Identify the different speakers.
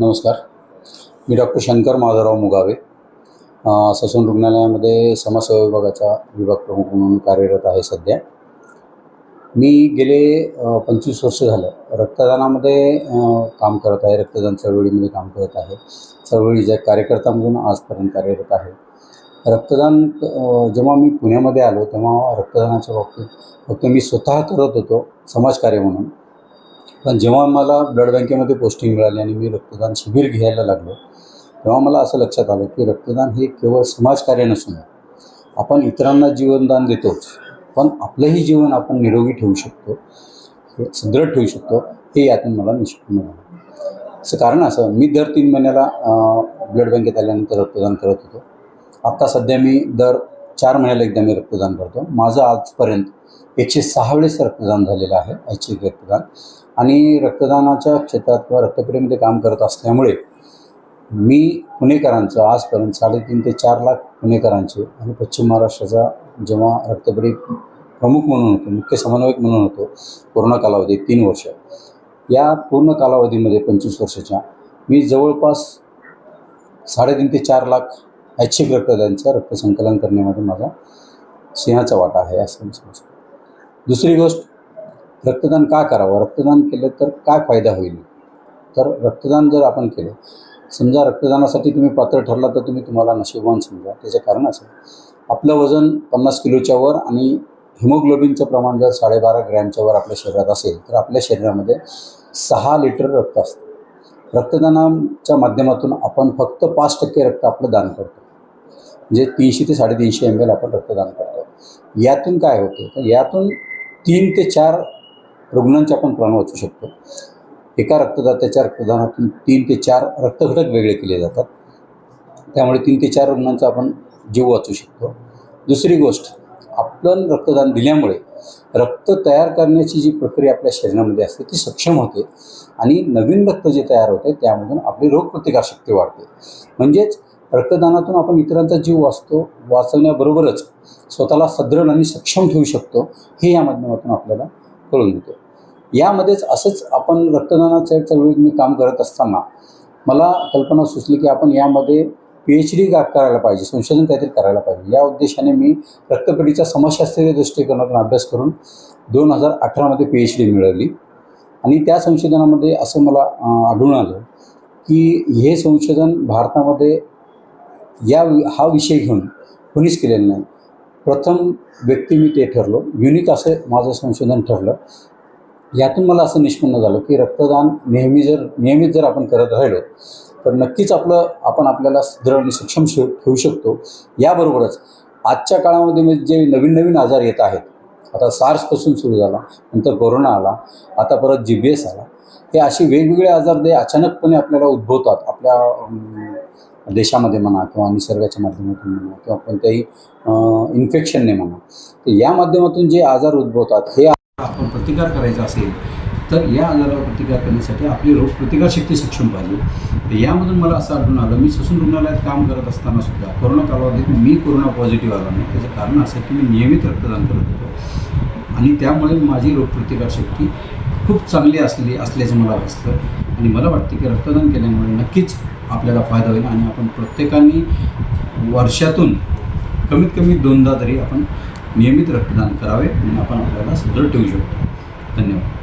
Speaker 1: नमस्कार. मी doctor Shankar Madhavrao Mugave. Sassoon रुग्णालयामध्ये समाजसेवा विभागाचा विभाग प्रमुख म्हणून कार्यरत आहे सध्या. मी गेले पंचवीस वर्ष झालं. रक्तदानामध्ये काम करत आहे. रक्तदान चळवळीमध्ये काम करत आहे. चळवळीच्या कार्यकर्ता म्हणून आजपर्यंत कार्यरत आहे. रक्तदान जेव्हा मी पुण्यामध्ये आलो तेव्हा रक्तदानाच्या बाबतीत फक्त मी स्वतः करत होतो समाजकार्य म्हणून. पण जेव्हा मला ब्लड बँकेमध्ये पोस्टिंग मिळाली आणि मी रक्तदान शिबिर घ्यायला लागलो तेव्हा मला असं लक्षात आलं की रक्तदान हे केवळ समाजकार्य नसून आपण इतरांना जीवनदान देतोच पण आपलंही जीवन आपण निरोगी ठेवू शकतो हे सुदृढ ठेवू शकतो हे यातून मला निष्पन्न झालं असं कारण असं मी दर तीन महिन्याला ब्लड बँकेत आल्यानंतर रक्तदान करत होतो. आत्ता सध्या मी दर चार महिन्याला एकदा मी रक्तदान करतो. माझं आजपर्यंत एकशे सहा वेळेस रक्तदान झालेलं आहे ऐच्छिक रक्तदान. आणि रक्तदानाच्या क्षेत्रात किंवा रक्तपेढीमध्ये काम करत असल्यामुळे मी पुणेकरांचं आजपर्यंत साडेतीन ते चार लाख पुणेकरांचे आणि पश्चिम महाराष्ट्राचा जेव्हा रक्तपेढी प्रमुख म्हणून होतो मुख्य समन्वयक म्हणून होतो कोरोना कालावधी तीन वर्ष. या पूर्ण कालावधीमध्ये पंचवीस वर्षाच्या मी जवळपास साडेतीन ते चार लाख ऐच्छिक रक्तदानचं रक्तसंकलन करण्यामध्ये माझा सिंहाचा वाटा आहे असं मी समजतो. दुसरी गोष्ट रक्तदान का करावं? रक्तदान केलं तर काय फायदा होईल? तर रक्तदान जर आपण केलं समजा रक्तदानासाठी तुम्ही पात्र ठरला तर तुम्ही तुम्हाला नशीबवान समजा त्याचं कारण असं. आपलं वजन पन्नास किलोच्या वर आणि हिमोग्लोबिनचं प्रमाण जर साडेबारा ग्रॅमच्या वर आपल्या शरीरात असेल तर आपल्या शरीरामध्ये सहा लिटर रक्त असतं. रक्तदानाच्या माध्यमातून आपण फक्त पाच टक्के रक्त आपलं दान करतो. म्हणजे तीनशे ते साडेतीनशे एम एल आपण रक्तदान करतो. यातून काय होते? तर यातून तीन ते चार रुग्णांचे आपण प्राण वाचू शकतो. एका रक्तदात्याच्या रक्तदानातून तीन ते चार रक्तघटक वेगळे केले जातात. त्यामुळे तीन ते चार रुग्णांचा आपण जीव वाचू शकतो. दुसरी गोष्ट आपण रक्तदान दिल्यामुळे रक्त तयार करण्याची जी प्रक्रिया आपल्या शरीरामध्ये असते ती सक्षम होते आणि नवीन रक्त जे तयार होते त्यामधून आपली रोगप्रतिकारशक्ती वाढते. म्हणजेच रक्तदानातून आपण इतरांचा जीव वाचतो वाचवण्याबरोबरच स्वतःला सदृढ आणि सक्षम ठेवू शकतो हे या माध्यमातून आपल्याला कळून देतो. यामध्येच असंच आपण रक्तदानाच्या चळवळीत मी काम करत असताना मला कल्पना सुचली की आपण यामध्ये पी एच डी करायला पाहिजे संशोधन काहीतरी करायला पाहिजे. या उद्देशाने मी रक्तपेढीचा समाजशास्त्रीय दृष्टिकोनातून अभ्यास करून दोन हजार अठरामध्ये पी एच डी मिळवली. आणि त्या संशोधनामध्ये असं मला आढळून आलं की हे संशोधन भारतामध्ये या वि- हा विषय घेऊन कोणीच केलेलं नाही. प्रथम व्यक्ती मी ते ठरलो. युनिक असं माझं संशोधन ठरलं. यातून मला असं निष्पन्न झालं की रक्तदान नेहमी जर नियमित जर आपण करत राहिलो तर नक्कीच आपलं आपण आपल्याला सुदृढ आणि सक्षम शे ठेवू शकतो. याबरोबरच आजच्या काळामध्ये म्हणजे जे नवीन नवीन आजार येत आहेत आता सार्सपासून सुरू झाला नंतर कोरोना आला आता परत जी बी एस आला हे असे वेगवेगळे आजार जे अचानकपणे आपल्याला उद्भवतात आपल्या देशामध्ये म्हणा किंवा निसर्गाच्या माध्यमातून म्हणा किंवा कोणत्याही इन्फेक्शनने म्हणा तर या माध्यमातून जे आजार उद्भवतात हे आपण प्रतिकार करायचा असेल तर या आजारावर प्रतिकार करण्यासाठी आपली रोग प्रतिकारशक्ती सक्षम पाहिजे. तर यामधून मला असं आढळून आलं मी ससून रुग्णालयात काम करत असताना सुद्धा कोरोना कालावधीत मी कोरोना पॉझिटिव्ह आला नाही. त्याचं कारण असं की मी नियमित रक्तदान करत होतो. आणि त्यामुळे माझी रोगप्रतिकारशक्ती खूप चांगली असली असल्याचं मला वाटतं. आणि मला वाटतं की रक्तदान केल्यामुळे नक्कीच आपल्याला फायदा होईल आणि आपण प्रत्येकाने वर्षातून कमीत कमी दोनदा तरी आपण नियमित रक्तदान करावे आणि आपण आपल्याला सुदृढ ठेवू शकतो. धन्यवाद.